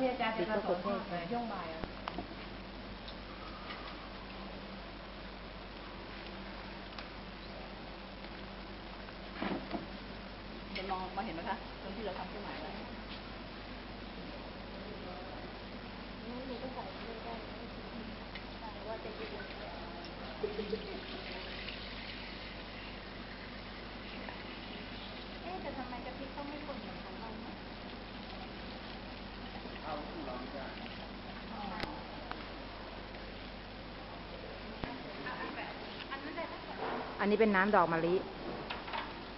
ที่อาจารย์จะมาสอนช่วงบ่ายอะ จะมองมาเห็นไหมคะตรงที่เราทำเครื่องหมายไว้ เอ๊ะแต่ทำไมกะทิเขาไม่คนเหมือนของเราเนี่ย อั นนี้เป็นน้ำดอกมะลิ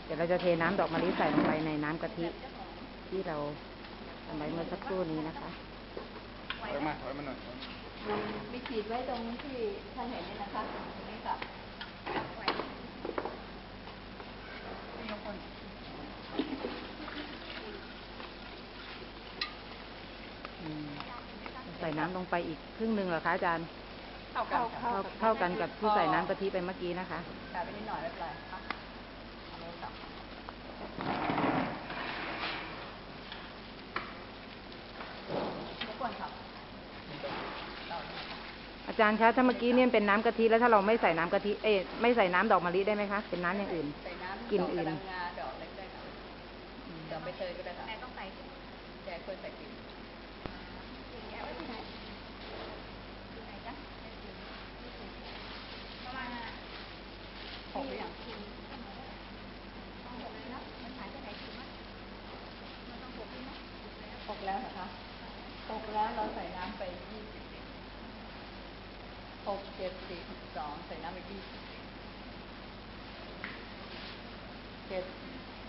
เดี๋ยวเราจะเทน้ำดอกมะลิใส่ลงไปในน้ำกะทิที่เราทำไว้เมื่อสักครู่นี้นะคะถอยมาถอยมาหน่อยมีขีดไว้ตรงที่ท่านเห็นนี่นะคะนี้ค่ะไม่กคนอืมใส่น้ำลงไปอีกครึ่งหนึ่งเหรอคะอาจารย์ เท่ากันค่ะเท่าเท่ากันกับที่ใส่น้ำกะทิไปเมื่อกี้นะคะกลายไปนิดหน่อยไม่เป็นไรค่ะเอามือจับรบกวนครับต่อเลยค่ะอาจารย์คะถ้าเมื่อกี้เนี่ยเป็นน้ำกะทิแล้วถ้าเราไม่ใส่น้ำกะทิเอ๊ะไม่ใส่น้ำดอกมะลิได้ไหมคะเป็นน้ำอย่างอื่นใส่น้ำกลิ่นอื่นดกกระดังงาดอกเล็กได้ค่ะดอกใบเตยก็ได้ค่ะแต่ต้องใส่แจกคนใส่กลิ่น วยเนาะหกแล้วนะคะหกแล้วเราใส่น้ำไปยี่สิบหกเจ็ดสี่สิบสองใส่น้ำไปยี่สิบเจ็ด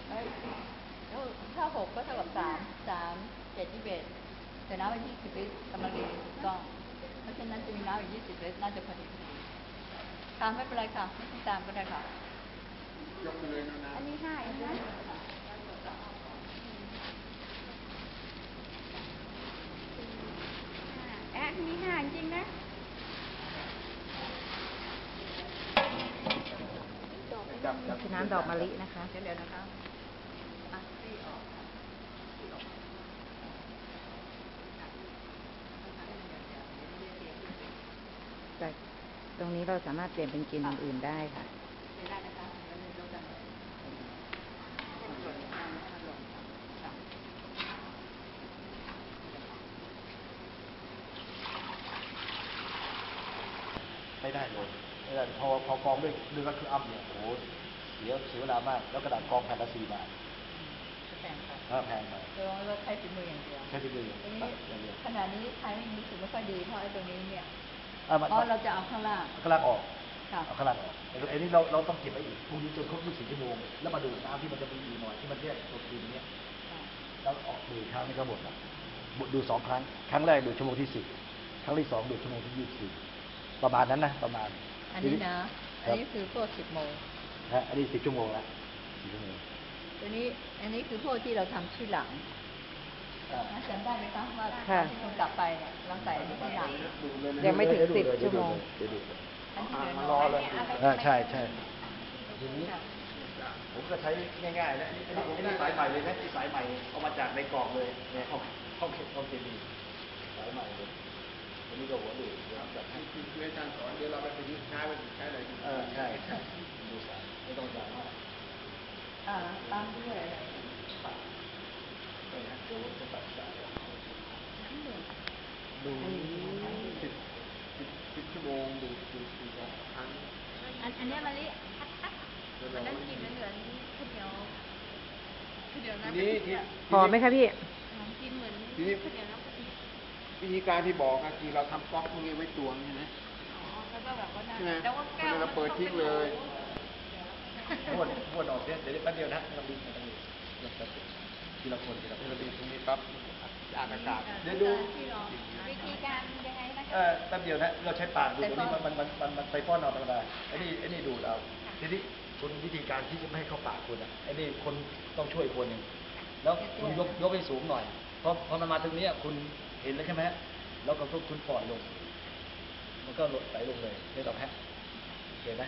เอ้ยถ้าหกก็เท่ากับสามสามเจ็ดยี่สิบเอ็ดใส่น้ำไปยี่สิบลิตรกำลังดีถูกต้องเพราะฉะนั้นจะมีน้ำอีกยี่สิบลิตรน่าจะพอดี พอดีตามไม่เป็นไรค่ะไม่ต้องตามก็ได้ค่ะ ยกไปเลยนะนะอันนี้ห้าเองนะห้าเอ๊ะอันนี้ห้าจริงๆนะจับจับคือน้ำดอกมะลินะคะ เดี๋ยวเดี๋ยวนะคะอะตีออกค่ะตีออก แต่ ตรงนี้เราสามารถเปลี่ยนเป็นกลิ่นอื่นๆได้ค่ะไม่ได้นะคะเดี๋ยวเราจะให้มันหล่นให้มันหล่นค่ะไม่ได้เลยไม่ได้พอพอกองด้วยด้วยก็คืออัพเนี่ยโอ้โหเสียเสียเวลามาก แล้วกระดาษกองแผ่นละสี่บาทจะแต่งค่ะถ้าแพงไปเราเราใช้ฝีมืออย่างเดียวใช้ที่มือทีนี้ตัดอย่างเดียวขณะนี้ใช้รู้สึกไม่ค่อยดีเพราะไอ้ตรงนี้เนี่ย อะมันอ๋อเราจะเอาข้างล่างข้างล่างออกค่ะเอาข้างล่างออกไอ้ไอ้นี่เราเราต้องเก็บไว้อีกพรุ่งนี้จนครบ24ชั่วโมงแล้วมาดูน้ำที่มันจะมีอีกหน่อยที่มันแยกตัวครีมเนี้ยค่ะแล้วออกดูอีกครั้งนี้ก็หมดละดูสองครั้ง ครั้งแรกดูชั่วโมงที่สิบครั้งที่สองดูชั่วโมงที่ยี่สิบประมาณนั้นนะประมาณ อันนี้นะคอันรับนี้คือพวกสิบโมงนะอันนี้สิบชั่วโมงละสิบชั่วโมงตัวนี้อันนี้คือพวกที่เราทำที่หลังอ่าจำได้ไหมคะว่าค่ะที่คุณกลับไปเนี่ยเราใส่อันนี้ที่หลัง ยังไม่ถึงสิบชั่วโมงเดี๋ยวดูอันที่เดินรอเลยอ่าใช่ใช่ทีนี้ผมก็ใช้ง่ายๆนะอันนี้อันนี้อันนี้สายใหม่เลยนะที่สายใหม่เอามาจากในกล่องเลยเนี่ยห้องห้องเก็บห้องเคมีสายใหม่เลยอันนี้ก็หัวดูดเดี๋ยวจัดให้คือคืออาจารย์สอนเดี๋ยวเราไปประยุกต์ใช้ไปใช้อะไรดีเออใช่ใช่ดูสายไม่ต้องจ่ายมากอ่าตามด้วยอะไรตัด อันอันเนี้ยมะลิคัดคัดแล้วมันเรานั่งกินมันเหมือนข้าวเหนียวข้าวเหนียวทีน้ำนี้กะทิที่อะพอไหมคะพี่กินเหมือนทีนี้ข้าวเหนียวน้ำกะทิวิธีการที่บอกก็คือเราทำก๊อกพวกนี้ไว้ตวงใช่ไหม อ๋อแล้วก็แบบว่านั่นใช่ไหมแล้วก็แก้วแล้วเราเปิดทิ้งเลยม้วนม้วนออกเนี่ยเดี๋ยวแป๊บเดียวนะเราดึงมันตรงนี้ เดี๋ยวแป๊บเดียวทีละคนทีละคเทนเลบีตรงนี้ปั๊บอ่านอากาศเดี๋ยวดูที่ลองวิธีการยังไงนะเออแป๊บเดียวนะเราใช้ปากดูตรงนี้มันมันมันมันมันไปป้อนเอาธรรมดาไอ้นี่ไอ้นี่ดูดเอาทีนี้คุณวิธีการที่จะไม่ให้เข้าปากคุณอะไอ้นี่คนต้องช่วยคนหนึ่งแล้วคุณยกยกให้สูงหน่อยเพราะพอมันมาตรงเนี้ยคุณเห็นแล้วใช่ไหมฮะแล้วก็คุณปล่อยลง มันก็หลดไหลลงเลยไม่ต้องแฮะเห็นไหม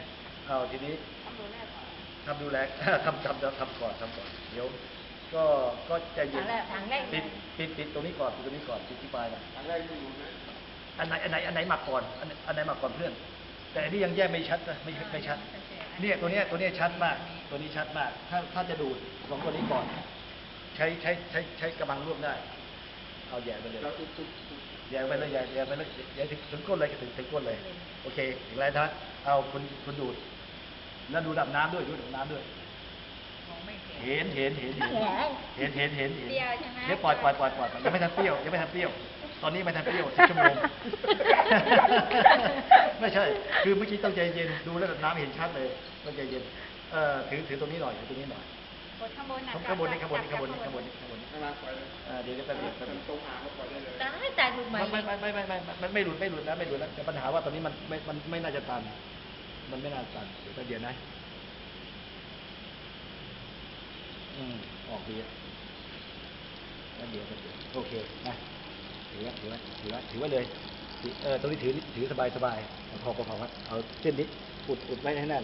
เอาทีนี้ทำดูแลก่อนทำดูแลทำทำทำทำก่อนทำก่อนเดี๋ยว ก็ก็ใจเย็นถังแรกถังแรกปิดปิดปิดตรงนี้ก่อนปิดตรงนี้ก่อนปิดที่ปลายนะครั้งแรกที่อยู่นะอันไหนอันไหนอันไหนมาก่อนอันไหนอันไหนมาก่อนเพื่อน แต่อันนี้ยังแยกไม่ชัดนะไม่ไม่ชัด เนี่ยตัวเนี้ยตัวเนี้ยชัดมาก ตัวนี้ชัดมาก ถ้าถ้าจะดูดสองตัวนี้ก่อน ใช้ใช้ใช้ใช้กระบังรวบได้ เอาแย่ไปเลยแล้วทุกทุกทุกแย่ไปเลยแย่แย่ไปเลยแย่ถึงถึงก้นเลยถึงถึงก้นเลย โอเคอีกแล้วนะเอาคุณคุณดูดแล้วดูดับน้ำด้วยดูดับน้ำด้วย เห็นเห็นเห็นเห็นเห็นเห็นเห็นเห็นเปรี้ยวใช่ไหม เดี๋ยวปล่อยปล่อยปล่อยปล่อยยังไม่ทันเปรี้ยวยังไม่ทันเปรี้ยว ตอนนี้ไม่ทันเปรี้ยวสิบชั่วโมง ไม่ใช่ คือเมื่อกี้ต้องใจเย็นดูแล้วน้ำเห็นชัดเลยต้องใจเย็น เอ่อถือถือตรงนี้หน่อยถือตรงนี้หน่อยกดข้างบนนะข้างบนนี่ข้างบนนี่ข้างบนนี่ข้างบนนี่ข้างบนนี่ข้างล่างปล่อยเลยเอ่อเดี๋ยวจะแป๊บเดียวแป๊บมัเดีนยวตรงอ่างก็ปล่อยได้เลยได้แต่ดูไหมไม่ไม่ไม่ไม่ไม่ไม่มันไม่หลุดไม่หลุดนะไม่หลุดนะแต่ปัญหาว่าตอนนี้มันไม่มันไม่น่าจะตัน มันไม่น่าตันเดี๋ยวแป๊บเดียวนะ อืมออกดีอะแป๊บเดียวแป๊บเดียวโอเคนะถือไว้ถือไว้ถือไว้ถือไว้เลยถือเออตรงนี้ถือถือสบายสบายเอาพอพอพอไว้เอาเส้นนี้อุดอุดไว้ให้แน่น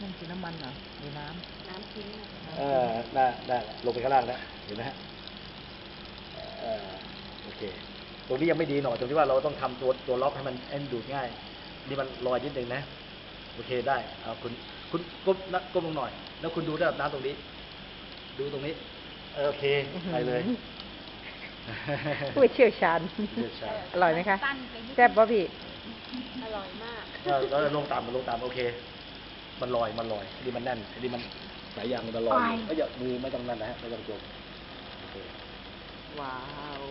นั่นคือน้ำมันเหรอหรือน้น้ำทิ้งเออได้ได้ลงไปข้างล่างแล้วเห็นไหมฮะเออโอเค ตรงนี้ยังไม่ดีหน่อยตรงที่ว่าเราต้องทำตัวตัวล็อกให้มันเอ็นดูดง่าย นี่มันลอยนิดนึงนะ โอเคได้ เอาคุณคุณก้มนะก้มลงหน่อย แล้วคุณดูระดับน้ำตรงนี้ ดูตรงนี้เออโอเคไปเลยำผู้เชี่ยวชาญ เชี่ยวชาญ อร่อยไหมคะ สั้นไปนิดแซ่บป่ะพี่ อร่อยมากเออแล้วลงต่ำมันลงต่ำโอเค มันลอยมันลอยอันนี้มันแน่นอันนี้มันสายยางมันจะลอยอยู่ก็อย่ามือไม่ต้องนั่นนะฮะไม่ต้องจมโอเคว้าว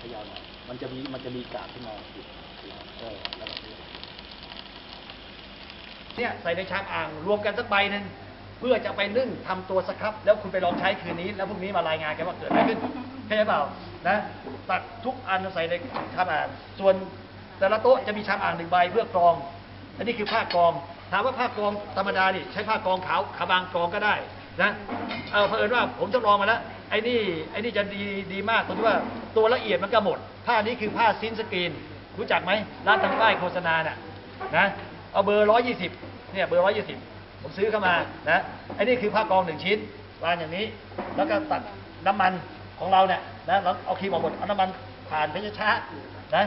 พยายามหน่อยมันจะมีมันจะมีกาบขึ้นมาอยู่เออแล้วก็เนี่ยใส่ในชามอ่างรวมกันสักใบหนึ่ง เพื่อจะไปนึ่งทำตัวสครับ แล้วคุณไปลองใช้คืนนี้ แล้วพรุ่งนี้มารายงานกันว่าเกิดอะไรขึ้นเข้าใจเปล่านะตักทุกอันใส่ในชามอ่างส่วนแต่ละโต๊ะจะมีชามอ่างหนึ่งใบเพื่อกรอง อันนี้คือผ้ากรองถามว่าผ้ากรองธรรมดานี่ใช้ผ้ากรองขาวขาวบางกรองก็ได้นะเอาเผอิญว่าผมทดลองมาแล้วไอ้นี่ไอ้นี่จะดีดีมากตรงที่ว่าตัวละเอียดมันก็หมด ผ้านี้คือผ้าซินสกรีน รู้จักไหมร้านทำป้ายโฆษณาน่ะนะเอาเบอร์ร้อยยี่สิบเนี่ยเบอร์ร้อยยี่สิบ ผมซื้อเข้ามานะไอ้นี่คือผ้ากรองหนึ่งชิ้นวางอย่างนี้ แล้วก็ตัดน้ำมันของเราเนี่ยนะเราเอาครีมออกหมดเอาน้ำมันผ่านไปช้าๆนะ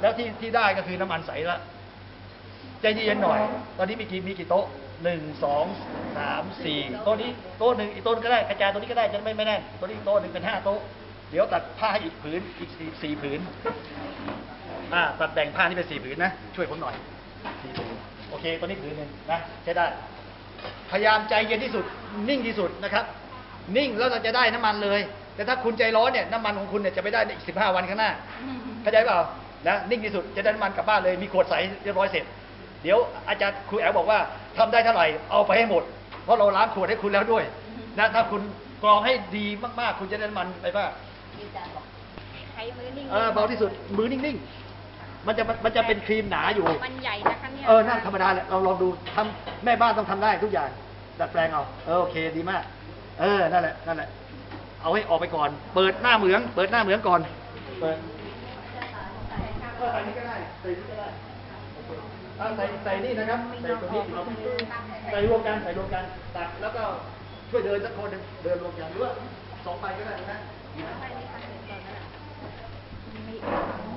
แล้วที่ที่ได้ก็คือน้ำมันใสละใจเย็นหน่อย ตอนนี้มีกี่มีกี่โต๊ะหนึ่งสองสามสี่โต๊ะนี้โต๊ะหนึ่งอีกโต๊ะก็ได้กระจายตัวนี้ก็ได้จะไม่ไม่แน่นโต๊ะนี้โต๊ะหนึ่งเป็นห้าโต๊ะเดี๋ยวตัดผ้าให้อีกผืนอีกสี่สี่ผืนอ่าตัดแบ่งผ้านี่เป็นสี่ผืนนะช่วยผมหน่อยสี่ผืนโอเคตัวนี้ผืนหนึ่งนะใช้ได้ พยายามใจเย็นที่สุด นิ่งที่สุดนะครับ นิ่งแล้วเราจะได้น้ำมันเลย แต่ถ้าคุณใจร้อนเนี่ยน้ำมันของคุณเนี่ยจะไม่ได้ในอีกสิบห้าวันข้างหน้าเข้าใจเปล่านะนิ่งที่สุดจะได้น้ำมันกลับบ้านเลยมีขวดใสเรียบร้อยเสร็จ เดี๋ยวอาจารย์ครูแอ๋วบอกว่าทำได้เท่าไหร่เอาไปให้หมด เพราะเราล้างขวดให้คุณแล้วด้วยนะถ้าคุณกรองให้ดีมากๆ คุณจะได้น้ำมันไปบ้างที่อาจารย์บอกใช้มือนิ่งเออเบาที่สุดมือนิ่งๆ มันจะมันจะเป็นครีมหนาอยู่ มันใหญ่นะคะเนี่ยเออนั่นธรรมดาแหละเราลองดูทำแม่บ้านต้องทำได้ทุกอย่างดัดแปลงเอาเออโอเคดีมาก เออนั่นแหละนั่นแหละ เอาให้ออกไปก่อน เปิดหน้าเหมือง เปิดหน้าเหมืองก่อน เปิดเออใส่นี่ก็ได้ใส่นี่ก็ได้อ่าใส่ใส่นี่นะครับ ใส่ตรงนี้ใส่รวมกันใส่รวมกันตัดแล้วก็ช่วยเดินสักคนหนึ่งเดินรวมกันหรือว่าสองใบก็ได้นะไปเลยค่ะ